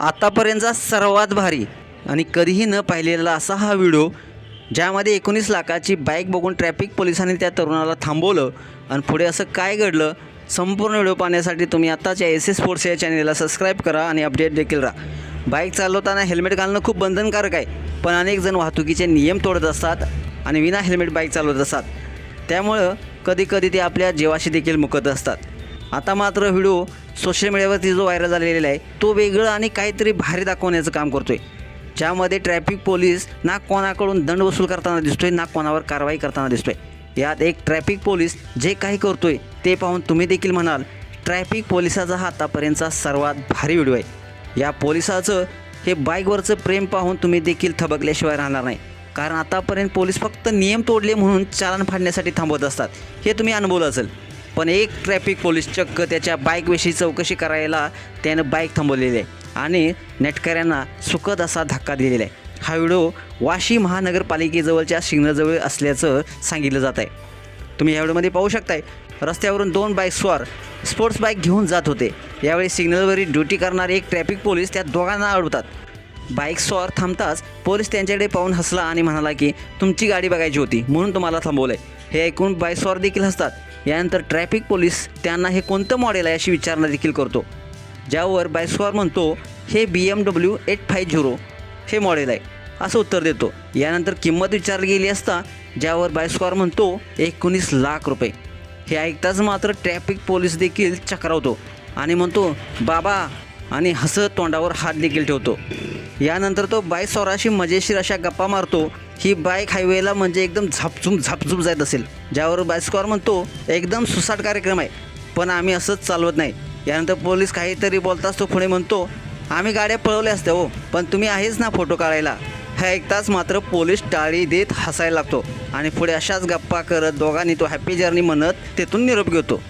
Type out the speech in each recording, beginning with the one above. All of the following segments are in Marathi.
आतापर्यंतचा सर्वात भारी आणि कधीही न पाहिलेला असा हा व्हिडिओ ज्यामध्ये एकोणीस लाखाची बाईक बघून ट्रॅफिक पोलिसांनी त्या तरुणाला थांबवलं आणि पुढे असं काय घडलं संपूर्ण व्हिडिओ पाहण्यासाठी तुम्ही आत्ताच या एस एस स्पोर्ट्स या चॅनेलला सबस्क्राईब करा आणि अपडेट देखील राहा. बाईक चालवताना हेल्मेट घालणं खूप बंधनकारक आहे पण अनेक जण वाहतुकीचे नियम तोडत असतात आणि विना हेल्मेट बाईक चालवत असतात. त्यामुळं कधीकधी ते आपल्या जीवाशी देखील मुकत असतात. आता मात्र व्हिडिओ सोशल मीडियावरती जो व्हायरल झालेला आहे तो वेगळं आणि काहीतरी भारी दाखवण्याचं काम करतो आहे ज्यामध्ये ट्रॅफिक पोलीस ना कोणाकडून दंड वसूल करताना दिसतोय ना कोणावर कारवाई करताना दिसतोय. यात एक ट्रॅफिक पोलीस जे काही करतोय ते पाहून तुम्ही देखील म्हणाल ट्रॅफिक पोलिसाचा हा आतापर्यंतचा सर्वात भारी व्हिडिओ आहे. या पोलिसाचं हे बाईकवरचं प्रेम पाहून तुम्ही देखील थबकल्याशिवाय राहणार नाही. कारण आतापर्यंत पोलीस फक्त नियम तोडले म्हणून चालन फाडण्यासाठी थांबवत असतात. हे तुम्ही अनुभवलं असेल. पण एक ट्रॅफिक पोलीस चक्क त्याच्या बाईकविषयी चौकशी करायला त्यानं बाईक थांबवलेली आहे. आणि नेटकऱ्यांना सुखद असा धक्का दिलेला आहे. हा व्हिडिओ वाशी महानगरपालिकेजवळच्या सिग्नलजवळ असल्याचं सांगितलं जात आहे. तुम्ही या व्हिडिओमध्ये पाहू शकताय रस्त्यावरून दोन बाईक स्वार स्पोर्ट्स बाईक घेऊन जात होते. यावेळी सिग्नलवरील ड्युटी करणारे एक ट्रॅफिक पोलीस त्या दोघांना अडवतात. बाईक स्वार थांबताच पोलीस त्यांच्याकडे पाहून हसला आणि म्हणाला की तुमची गाडी बघायची होती म्हणून तुम्हाला थांबवलं आहे हे ऐकून बाईक स्वार देखील हसतात. यानंतर ट्रॅफिक पोलीस त्यांना हे कोणतं मॉडेल आहे अशी विचारणा देखील करतो. ज्यावर बायस्कॉर म्हणतो हे B M W eight five zero हे मॉडेल आहे असं उत्तर देतो. यानंतर किंमत विचारली गेली असता ज्यावर बायस्कॉर म्हणतो एकोणीस लाख रुपये. हे ऐकताच मात्र ट्रॅफिक पोलीस देखील चक्रावतो आणि म्हणतो बाबा आणि हसत तोंडावर हात देखील ठेवतो. यानंतर तो बाईक स्वराशी मजेशीर अशा गप्पा मारतो ही बाईक हायवेला म्हणजे एकदम झापझुम झापझुम जात असेल. ज्यावर बायस्कॉर म्हणतो एकदम सुसाट कार्यक्रम आहे. पण आम्ही असंच चालवत नाही. यानंतर पोलीस काहीतरी बोलताच तो पुढे म्हणतो आम्ही गाड्या पळवल्या असत्या हो पण तुम्ही आहेच ना फोटो काढायला. हे ऐकताच मात्र पोलीस टाळी देत हसायला लागतो आणि पुढे अशाच गप्पा करत दोघांनी तो हॅपी जर्नी म्हणत तेथून निरोप घेतो.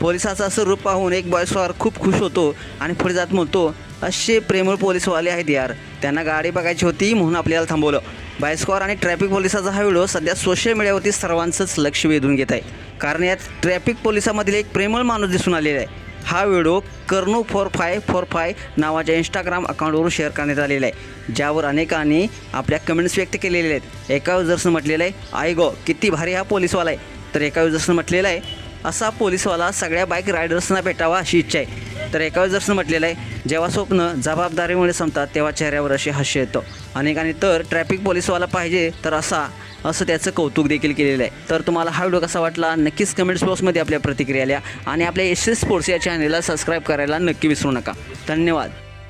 पोलिसाचं असं रूप पाहून एक बॉयस्वार खूप खुश होतो आणि पुढे जात म्हणतो असे प्रेमळ पोलीसवाले आहेत यार. त्यांना गाडी बघायची होती म्हणून आपल्याला थांबवलं. बायस्कॉर आणि ट्रॅफिक पोलिसाचा हा व्हिडिओ सध्या सोशल मीडियावरती सर्वांचंच लक्ष वेधून घेत आहे. कारण यात ट्रॅफिक पोलिसामधील एक प्रेमळ माणूस दिसून आलेला आहे. हा व्हिडिओ कर्नू फोर फाय फोर फाय नावाच्या इंस्टाग्राम अकाउंटवरून शेअर करण्यात आलेला आहे. ज्यावर अनेकांनी आपल्या कमेंट्स व्यक्त केलेल्या आहेत. एका युजर्सनं म्हटलेलं आहे आय गो किती भारी हा पोलिसवाला आहे. तर एका युजर्सनं म्हटलेलं आहे असा पोलिसवाला सगळ्या बाईक रायडर्सना भेटावा अशी इच्छा आहे. तर एका युजर्सनं म्हटलेलं आहे जेव्हा स्वप्न जबाबदारीमुळे संपतात तेव्हा चेहऱ्यावर असे हास्य येतं. अनेकांनी तर ट्रॅफिक पोलिसवाला पाहिजे तर असा असं त्याचं कौतुक देखील केलेलं आहे. तर तुम्हाला हा व्हिडिओ कसा वाटला? नक्कीच कमेंट्स बॉक्समध्ये आपल्या प्रतिक्रिया लिहा आणि आपल्या एस एस स्पोर्ट्स या चॅनलला सबस्क्राईब करायला नक्की विसरू नका. धन्यवाद.